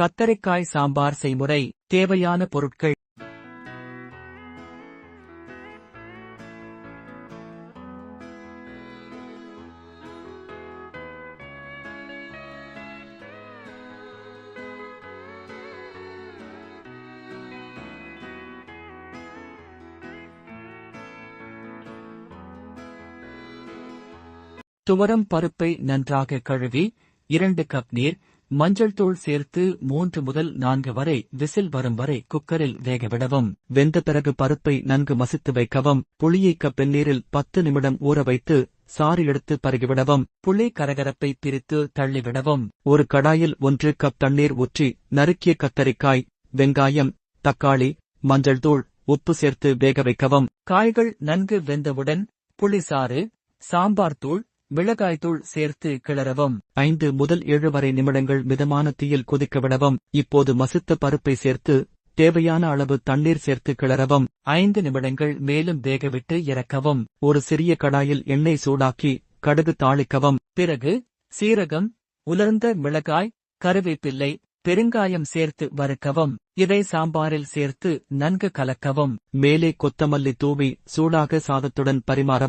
கத்தரிக்காய் சாம்பார் செய்முறை தேவையான பொருட்கள். துவரம் பருப்பை நன்றாக கழுவி இரண்டு கப் நீர் மஞ்சள் தூள் சேர்த்து மூன்று முதல் நான்கு வரை விசில் வரும் வரை குக்கரில் வேகவிடவும். வெந்த பிறகு பருப்பை நன்கு மசித்து வைக்கவும். புளியை கப் வெந்நீரில் பத்து நிமிடம் ஊற வைத்து சாறு எடுத்து பருகிவிடவும். புளி கரகரப்பை பிரித்து தள்ளிவிடவும். ஒரு கடாயில் ஒன்று கப் தண்ணீர் ஊற்றி நறுக்கிய கத்தரிக்காய் வெங்காயம் தக்காளி மஞ்சள் தூள் உப்பு சேர்த்து வேக வைக்கவும். காய்கள் நன்கு வெந்தவுடன் புளிசாறு சாம்பார் தூள் மிளகாய்த்தூள் சேர்த்து கிளறவும். ஐந்து முதல் ஏழு வரை நிமிடங்கள் மிதமான தீயில் கொதிக்க விடவும். இப்போது மசித்த பருப்பை சேர்த்து தேவையான அளவு தண்ணீர் சேர்த்து கிளறவும். ஐந்து நிமிடங்கள் மேலும் வேகவிட்டு இறக்கவும். ஒரு சிறிய கடாயில் எண்ணெய் சூடாக்கி கடுகு தாளிக்கவும். பிறகு சீரகம் உலர்ந்த மிளகாய் கருவேப்பிள்ளை பெருங்காயம் சேர்த்து வறுக்கவும். இதை சாம்பாரில் சேர்த்து நன்கு கலக்கவும். மேலே கொத்தமல்லி தூவி சூடாக சாதத்துடன் பரிமாறவும்.